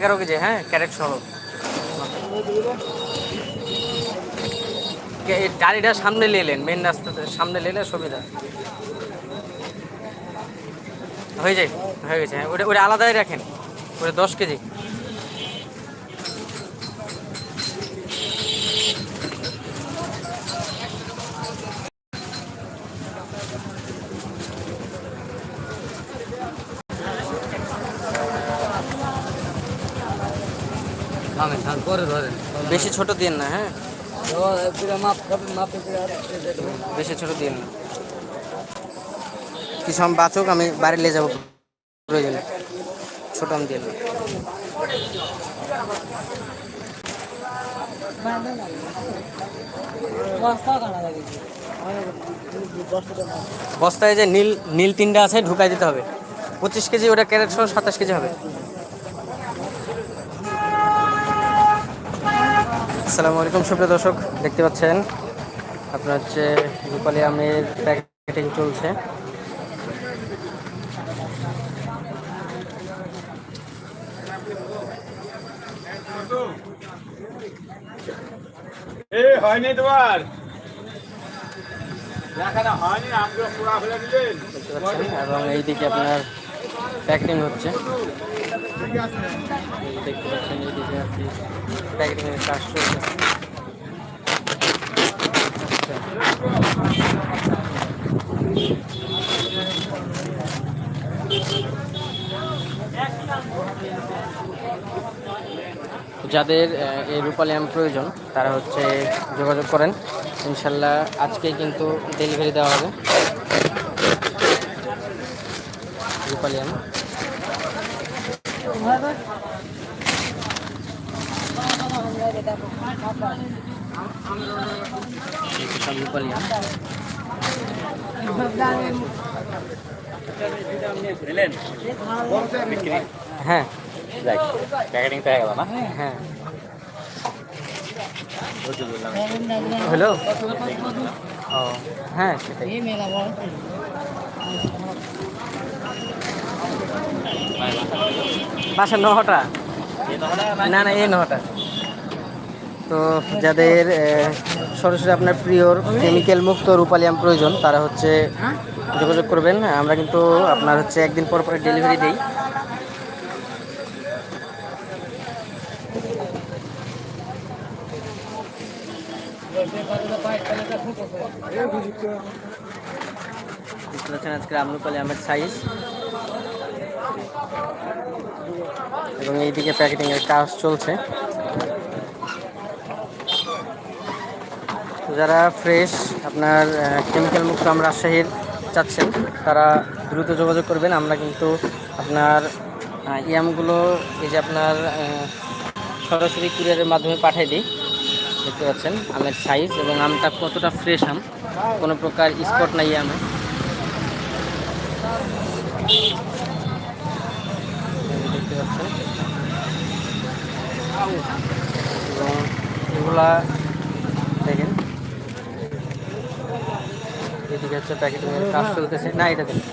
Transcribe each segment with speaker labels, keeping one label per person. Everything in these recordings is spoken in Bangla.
Speaker 1: এগারো কেজি হ্যাঁ ক্যারেট সহ গাড়িটা সামনে নিলেন মেন রাস্তাতে সামনে নিলে সুবিধা। হয়ে যায়, হয়ে গেছে হ্যাঁ ওটা ওটা আলাদাই রাখেন, ওটা দশ কেজি।
Speaker 2: পরে ধরেন।
Speaker 1: বেশি ছোট দিন না হ্যাঁ? বেশি ছোট দিন না। কিছু সময় বাঁচুক আমি বাড়ি নিয়ে যাব। প্রয়োজনে। ছোট আমি না। বস্তায় যে নীল নীল তিনটা আছে ঢুকাই দিতে হবে। পঁচিশ কেজি ওটা ক্যারেট সহ সাতাশ কেজি হবে। আসসালামু আলাইকুম সুপ্রিয় দর্শক দেখতে পাচ্ছেন আপনার হচ্ছে রূপালী আমের প্যাকেটিং চলছে।
Speaker 3: এ হয়নি তোমার?
Speaker 1: এবং এইদিকে আপনার প্যাকেটিং হচ্ছে। দেখতে পাচ্ছেন এইদিকে আর কি কাজ চলছে। যাদের এই রূপালী আম প্রয়োজন, তারা হচ্ছে যোগাযোগ করেন। ইনশাল্লাহ আজকেই কিন্তু ডেলিভারি দেওয়া হবে। রূপালী আম। এই সব রূপালী আম। হ্যাঁ।
Speaker 3: যাই প্যাকেটিং হয়ে গেল না?
Speaker 1: হ্যাঁ। ও হ্যাঁ সেটাই। বাসা নহটা না না, এই নহটা তো যাদের সরাসরি আপনার প্রিয়র কেমিক্যাল মুক্ত রূপালিয়াম প্রয়োজন, তারা হচ্ছে যোগাযোগ করবেন। আমরা কিন্তু আপনার হচ্ছে একদিন পর পরে ডেলিভারি দিই। আজকে আমরুপালি আমের সাইজ। এবং এইদিকে প্যাকেটিং এর কাজ চলছে। যারা ফ্রেশ, আপনার কেমিক্যাল মুক্ত আম রাজশাহীর চাচ্ছেন, তারা দ্রুত যোগাযোগ করবেন। আমরা কিন্তু আপনার ইয়ামগুলো এই যে আপনার সরাসরি কুরিয়ারের মাধ্যমে পাঠিয়ে দিই। দেখতে পাচ্ছেন, আমের সাইজ এবং আমটা কতটা ফ্রেশ আম। কোনো প্রকার স্পট নাই আমে দেখতে পাচ্ছেন এবং এগুলা দেখেন। এদিকে হচ্ছে প্যাকেটিং এর কাজ চলতেছে। না, এটা দেখেন।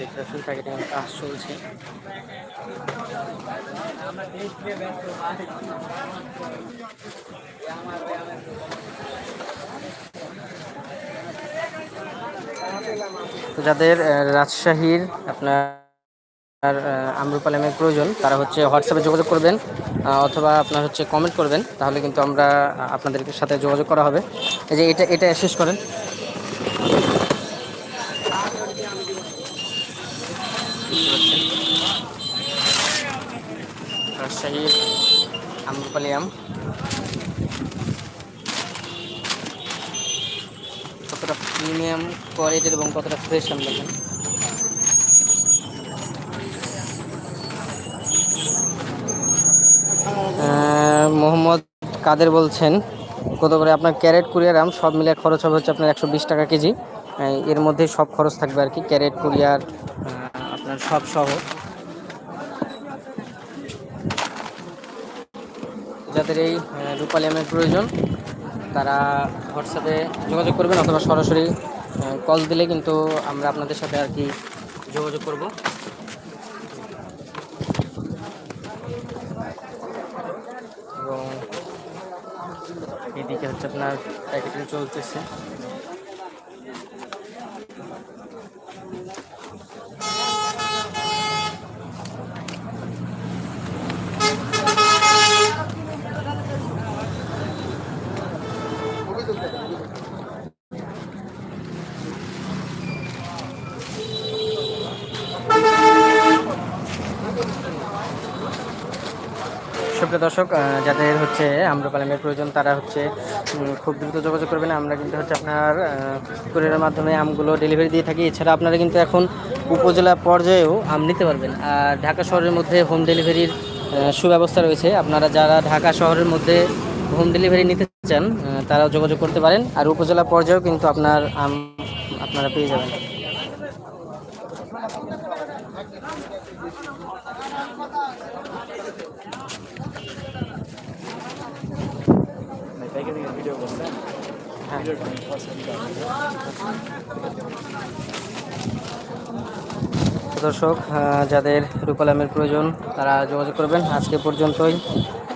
Speaker 1: দেখতে কাজ চলছে। যাদের রাজশাহীর আপনার আমরুপালামের প্রয়োজন তারা হচ্ছে হোয়াটসঅ্যাপে যোগাযোগ করবেন অথবা আপনার হচ্ছে কমেন্ট করবেন, তাহলে কিন্তু আমরা আপনাদের সাথে যোগাযোগ করা হবে। এই যে এটা এটা শেষ করেন। রাজশাহীর আমরুপালি কতটা প্রিমিয়াম কোয়ালিটির এবং কতটা ফ্রেশ আম দেখেন কাদের বলছেন, কত করে আপনার ক্যারেট, কুরিয়ার, আম সব মিলে খরচ হবে হচ্ছে আপনার একশো বিশ টাকা কেজি। এর মধ্যে সব খরচ থাকবে আর কি, ক্যারেট, কুরিয়ার আপনার সব সহ। যাদের এই রূপালী আমের প্রয়োজন, তারা হোয়াটসঅ্যাপে যোগাযোগ করবেন অথবা সরাসরি কল দিলে কিন্তু আমরা আপনাদের সাথে আর কি যোগাযোগ করব। এদিকে হচ্ছে আপনার প্যাকেটিং চলতেছে সুপ্রিয় দর্শক যাদের হচ্ছে আম্রপালামের প্রয়োজন, তারা হচ্ছে খুব দ্রুত যোগাযোগ করবেন। আমরা কিন্তু হচ্ছে আপনার কুরিয়ারের মাধ্যমে আমগুলো ডেলিভারি দিয়ে থাকি। এছাড়া আপনারা কিন্তু এখন উপজেলা পর্যায়েও আম নিতে পারবেন। আর ঢাকা শহরের মধ্যে হোম ডেলিভারির সুব্যবস্থা রয়েছে। আপনারা যারা ঢাকা শহরের মধ্যে হোম ডেলিভারি নিতে চান তারাও যোগাযোগ করতে পারেন। আর উপজেলা পর্যায়েও কিন্তু আপনার আম আপনারা পেয়ে যাবেন। দর্শক যাদের রূপালামের প্রয়োজন, তারা যোগাযোগ করবেন। আজকে পর্যন্তই।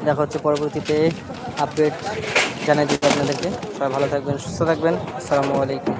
Speaker 1: দেখা হচ্ছে পরবর্তীতে আপডেট জানিয়ে দিতে আপনাদেরকে। সবাই ভালো থাকবেন, সুস্থ থাকবেন। আসসালামু আলাইকুম।